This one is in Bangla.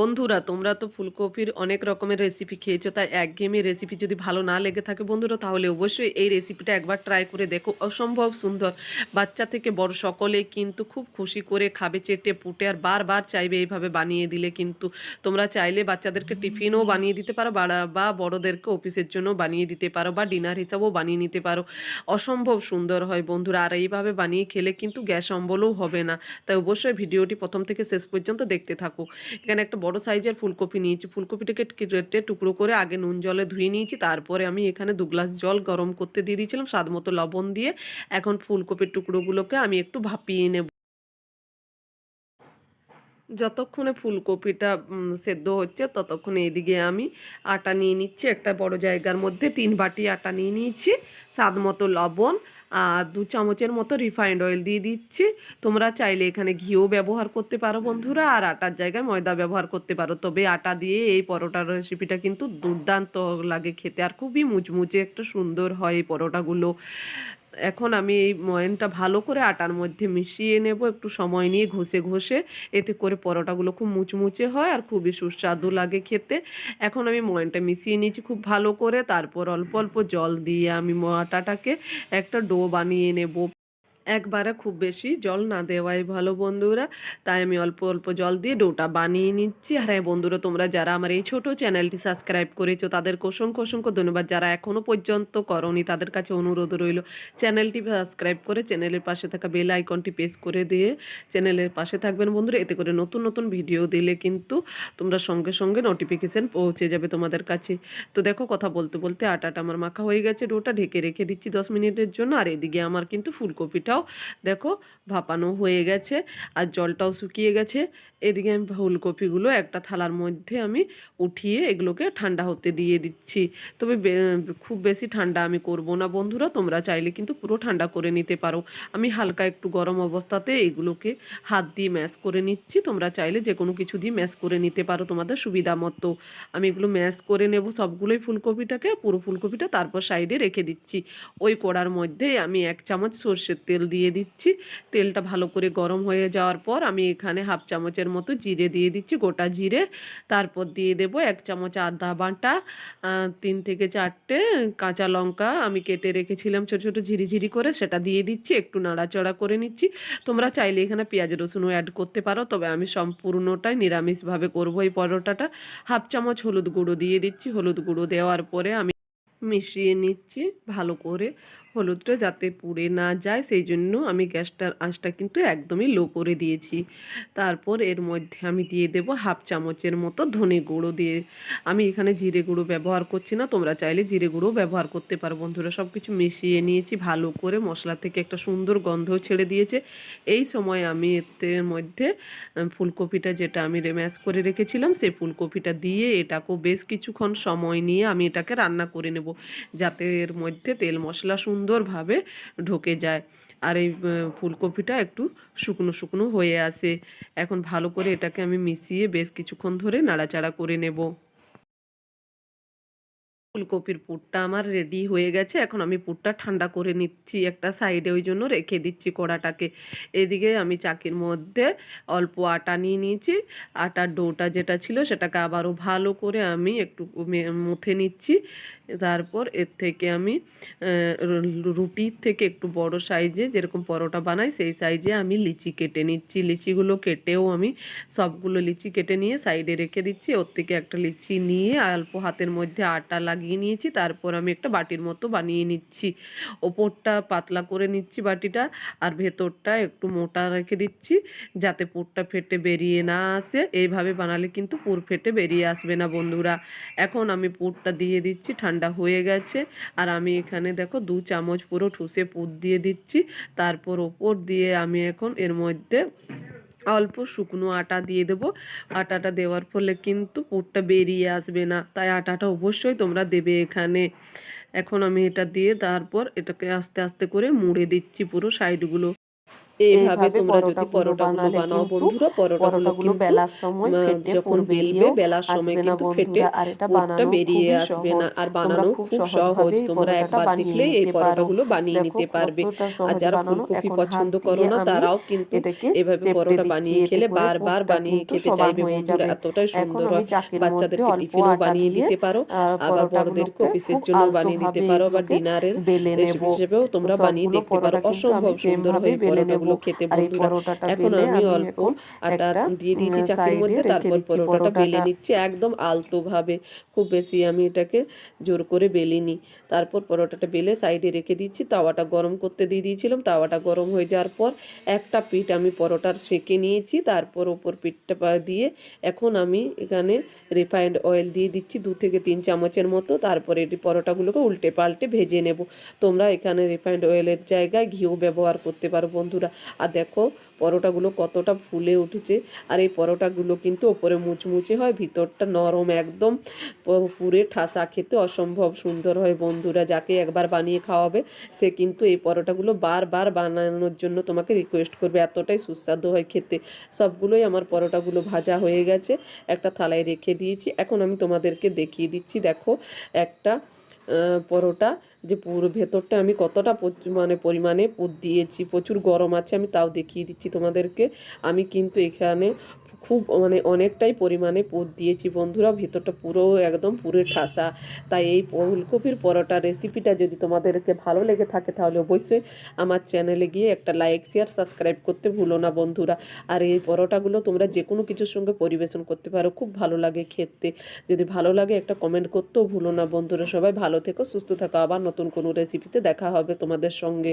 বন্ধুরা, তোমরা তো ফুলকপির অনেক রকমের রেসিপি খেয়েছো, তাই একঘেয়েমি রেসিপি যদি ভালো না লেগে থাকে বন্ধুরা, তাহলে অবশ্যই এই রেসিপিটা একবার ট্রাই করে দেখো। অসম্ভব সুন্দর। বাচ্চা থেকে বড় সকলেই কিন্তু খুব খুশি করে খাবে, চেটে, পুটে, আর বারবার চাইবে এইভাবে বানিয়ে দিলে কিন্তু। তোমরা চাইলে বাচ্চাদেরকে টিফিনও বানিয়ে দিতে পারো, বা বড়োদেরকে অফিসের জন্য বানিয়ে দিতে পারো, বা ডিনার হিসাবেও বানিয়ে নিতে পারো। অসম্ভব সুন্দর হয় বন্ধুরা, আর এইভাবে বানিয়ে খেলে কিন্তু গ্যাস অম্বলও হবে না। তাই অবশ্যই ভিডিওটি প্রথম থেকে শেষ পর্যন্ত দেখতে থাকো। এখানে একটা বড় সাইজের ফুলকপি নিয়েছি। ফুলকপিটাকে কেটে টুকরো করে আগে নুন জলে ধুয়ে নিয়েছি। তারপরে আমি এখানে দু গ্লাস জল গরম করতে দিয়ে দিয়েছিলাম স্বাদ মতো লবণ দিয়ে। এখন ফুলকপির টুকরোগুলোকে আমি একটু ভাপিয়ে নেব। যতক্ষণে ফুলকপিটা সেদ্ধ হচ্ছে ততক্ষণে এদিকে আমি আটা নিয়ে নিচ্ছি। একটা বড় জায়গার মধ্যে তিন বাটি আটা নিয়ে নিয়েছি। স্বাদ মতো লবণ আর দু চামচের মতো রিফাইন্ড অয়েল দিয়ে দিচ্ছি। তোমরা চাইলে এখানে ঘিও ব্যবহার করতে পারো বন্ধুরা, আর আটার জায়গায় ময়দা ব্যবহার করতে পারো। তবে আটা দিয়ে এই পরোটার রেসিপিটা কিন্তু দুর্দান্ত লাগে খেতে, আর খুবই মুচমুচে একটা সুন্দর হয় এই পরোটাগুলো। এখন আমি এই ময়নটা ভালো করে আটার মধ্যে মিশিয়ে নেব, একটু সময় নিয়ে ঘষে ঘষে। এতে করে পরোটাগুলো খুব মুচমুচে হয় আর খুবই সুস্বাদু লাগে খেতে। এখন আমি ময়নটা মিশিয়ে নিয়েছি খুব ভালো করে। তারপর অল্প অল্প জল দিয়ে আমি আটাটাকে একটা ডো বানিয়ে নেব। একবারে খুব বেশি জল না দেওয়াই ভালো বন্ধুরা। তাই আমি অল্প অল্প জল দিয়ে ডোটা বানিয়ে নিচ্ছি। আর হ্যাঁ বন্ধুরা, তোমরা যারা আমার এই ছোট চ্যানেলটি সাবস্ক্রাইব করেছ, তাদেরকে অসংখ্য অসংখ্য ধন্যবাদ। যারা এখনও পর্যন্ত করনি, তাদের কাছে অনুরোধ রইল, চ্যানেলটি সাবস্ক্রাইব করে চ্যানেলের পাশে থাকা বেল আইকনটি প্রেস করে দিয়ে চ্যানেলের পাশে থাকবেন বন্ধুরা। এতে করে নতুন নতুন ভিডিও দিলে কিন্তু তোমরা সঙ্গে সঙ্গে নোটিফিকেশান পৌঁছে যাবে তোমাদের কাছে। তো দেখো কথা বলতে বলতে আটাটা আমার মাখা হয়ে গেছে, ডোটা ঢেকে রেখে দিচ্ছি দশ মিনিটের জন্য। আর এদিকে আমার কিন্তু ফুলকপিটাও দেখো, ভাপানো হয়ে গেছে আর জলটাও শুকিয়ে গেছে। এদিকে আমি ফুলকপিগুলো একটা থালার মধ্যে আমি উঠিয়ে এগুলোকে ঠান্ডা হতে দিয়ে দিচ্ছি। তবে খুব বেশি ঠান্ডা আমি করব না বন্ধুরা, তোমরা চাইলে কিন্তু পুরো ঠান্ডা করে নিতে পারো। আমি হালকা একটু গরম অবস্থাতে এগুলোকে হাত দিয়ে ম্যাশ করে নিচ্ছি। তোমরা চাইলে যে কোনো কিছু দিয়ে ম্যাশ করে নিতে পারো তোমাদের সুবিধা মতো। আমি এগুলো ম্যাশ করে নেব সবগুলোই ফুলকপিটাকে, পুরো ফুলকপিটা তারপর সাইডে রেখে দিচ্ছি। ওই কড়ার মধ্যে আমি এক চামচ সর্ষের তেল দিয়ে দিচ্ছি। তেলটা ভালো করে গরম হয়ে যাওয়ার পর আমি এখানে হাফ চামচের মতো জিরে দিয়ে দিচ্ছি, গোটা জিরে। তারপর দিয়ে দেব এক চামচ আদা বাটা তিন থেকে চারটে কাঁচা লঙ্কা। আমি কেটে রেখেছিলাম ছোটো ছোটো ঝিরিঝিরি করে, সেটা দিয়ে দিচ্ছি, একটু নাড়াচড়া করে নিচ্ছি। তোমরা চাইলে এখানে পেঁয়াজ রসুনও অ্যাড করতে পারো, তবে আমি সম্পূর্ণটাই নিরামিষভাবে করব এই পরোটাটা। হাফ চামচ হলুদ গুঁড়ো দিয়ে দিচ্ছি। হলুদ গুঁড়ো দেওয়ার পরে আমি মিশিয়ে নিচ্ছি ভালো করে। হলুদটা যাতে পুড়ে না যায়, সেই জন্য আমি গ্যাসটার আঁচটা কিন্তু একদমই লো করে দিয়েছি। তারপর এর মধ্যে আমি দিয়ে দেব হাফ চামচের মতো ধনে গুঁড়ো দিয়ে। আমি এখানে জিরে গুঁড়ো ব্যবহার করছি না, তোমরা চাইলে জিরে গুঁড়ো ব্যবহার করতে পারো। বন্ধুরা সব কিছু মিশিয়ে নিয়েছি, ভালো করে মশলা থেকে একটা সুন্দর গন্ধ ছেড়ে দিয়েছে। এই সময় আমি এতে মধ্যে ফুলকপিটা যেটা আমি ম্যাশ করে রেখেছিলাম, সেই ফুলকপিটা দিয়ে এটাকেও বেশ কিছুক্ষণ সময় নিয়ে আমি এটাকে রান্না করে নেব। যাতে এর মধ্যে তেল মশলা সুন্দরভাবে ঢুকে যায়। আর এই ফুলকপিটা একটু শুকনো শুকনো হয়ে আসে এখন ভালো করে এটাকে আমি মিশিয়ে বেশ কিছুক্ষণ ধরে নাড়াচাড়া করে নেব। ফুলকপির পুরটা আমার রেডি হয়ে গেছে। এখন আমি পুরটা ঠান্ডা করে নিচ্ছি একটা সাইডে ওই জন্য রেখে দিচ্ছি কড়াটাকে। এদিকে আমি চাকির মধ্যে অল্প আটা নিয়ে নিয়েছি। আটার ডোটা যেটা ছিল সেটাকে আবারও ভালো করে আমি একটু মুথে নিচ্ছি। তারপর এর থেকে আমি রুটির থেকে একটু বড় সাইজে যেরকম পরোটা বানাই, সেই সাইজে আমি লিচি কেটে নিচ্ছি। লিচিগুলো কেটেও আমি সবগুলো লিচি কেটে নিয়ে সাইডে রেখে দিচ্ছি। ওর থেকে একটা লিচি নিয়ে অল্প হাতের মধ্যে আটা লাগিয়ে নিয়েছি। তারপর আমি একটা বাটির মতো বানিয়ে নিচ্ছি। ওপরটা পাতলা করে নিচ্ছি বাটিটা আর ভেতরটা একটু মোটা রেখে দিচ্ছি যাতে পুরটা ফেটে বেরিয়ে না আসে। এইভাবে বানালে কিন্তু পুর ফেটে বেরিয়ে আসবে না বন্ধুরা। এখন আমি পুরটা দিয়ে দিচ্ছি ঠান্ডা হয়ে গেছে। আর আমি এখানে দেখো দু চামচ পুরো ঠুসে পুর দিয়ে দিচ্ছি। তারপর ওপর দিয়ে আমি এখন এর মধ্যে অল্প শুকনো আটা দিয়ে দেবো। আটাটা দেওয়ার ফলে কিন্তু পুরটা বেরিয়ে আসবে না। তাই আটাটা অবশ্যই তোমরা দেবে এখানে। এখন আমি এটা দিয়ে তারপর এটাকে আস্তে আস্তে করে মুড়ে দিচ্ছি পুরো সাইডগুলো এইভাবে তোমরা যদি পরোটাগুলো পরোটাগুলো বানাও বন্ধুরা পরোটাগুলো পরোটাগুলো কিন্তু বেলার সময় ফেটে যখন বেলবে বেলার সময় কিন্তু ফেটে বন্ধুরা আর এটা পুরটা বানানো বেরিয়ে আসবে না। আর বানানো খুব সহজ। তোমরা একবার দেখলেই এই পরোটাগুলো বানিয়ে নিতে পারবে। আর যারা ফুলকপি পছন্দ করো না তারাও কিন্তু এভাবে পরোটা বানিয়ে খেলে বারবার বানিয়ে খেতে চাইবে বন্ধুরা। এতটাই সুন্দর হয়। বাচ্চাদেরকে টিফিনও বানিয়ে দিতে পারো। আবার বড়দেরকে পরোটাগুলোকে অফিসের জন্য বানিয়ে দিতে পারো বা ডিনারের রেসিপি হিসেবেও তোমরা বানিয়ে দেখতে পারো অসম্ভব সেম সুন্দর হয় ভাবেই বেলে খেতে বন্ধুরা এখন আমি আমি অল্প আটা দিয়ে দিয়েছি চাকির মধ্যে তারপর পরোটাটা বেলে নিচ্ছি একদম আলতোভাবে। খুব বেশি আমি এটাকে জোর করে বেলিনি। তারপর পরোটাটা বেলে সাইডে রেখে দিচ্ছি তাওয়াটা গরম করতে দিয়ে দিয়েছিলাম তাওয়াটা গরম হয়ে যাওয়ার পর একটা পিঠ আমি পরোটার সেঁকে নিয়েছি তারপর ওপর পিঠটা দিয়ে এখন আমি এখানে রিফাইন্ড অয়েল দিয়ে দিচ্ছি দু থেকে তিন চামচের মতো তারপরে এটি পরোটাগুলোকে উল্টে পাল্টে ভেজে নেব। তোমরা এখানে রিফাইন্ড অয়েলের জায়গায় ঘিও ব্যবহার করতে পারো বন্ধুরা। আর দেখো, পরোটাগুলো কতটা ফুলে উঠেছে। আর এই পরোটাগুলো কিন্তু ওপরে মুচমুচে হয়, ভিতরটা নরম একদম পুরে ঠাসা খেতে অসম্ভব সুন্দর হয় বন্ধুরা, যাকে একবার বানিয়ে খাওয়াবে, সে কিন্তু এই পরোটাগুলো বারবার বানানোর জন্য তোমাকে রিকোয়েস্ট করবে। এতটাই সুস্বাদু হয় খেতে। সবগুলোই আমার পরোটাগুলো ভাজা হয়ে গেছে, একটা থালায় রেখে দিয়েছি। এখন আমি তোমাদেরকে দেখিয়ে দিচ্ছি, দেখো, একটা পরোটা, যে পুরো ভেতরটা আমি কতটা মানে পরিমাণে পুর দিয়েছি, প্রচুর গরম আছে, আমি তাও দেখিয়ে দিচ্ছি তোমাদেরকে। আমি কিন্তু এখানে খুব মানে অনেকটাই পরিমাণে পুর দিয়েছি বন্ধুরা, ভেতরটা পুরো একদম পুরো ঠাসা। তাই এই ফুলকপির পরোটা রেসিপিটা যদি তোমাদেরকে ভালো লেগে থাকে তাহলে অবশ্যই আমার চ্যানেলে গিয়ে একটা লাইক শেয়ার সাবস্ক্রাইব করতে ভুলো না বন্ধুরা। আর এই পরোটাগুলো তোমরা যে কোনো কিছুর সঙ্গে পরিবেশন করতে পারো, খুব ভালো লাগে খেতে। যদি ভালো লাগে একটা কমেন্ট করতেও ভুলো না বন্ধুরা। সবাই ভালো থেকো, সুস্থ থাকো। আবার নতুন কোনো রেসিপিতে দেখা হবে তোমাদের সঙ্গে।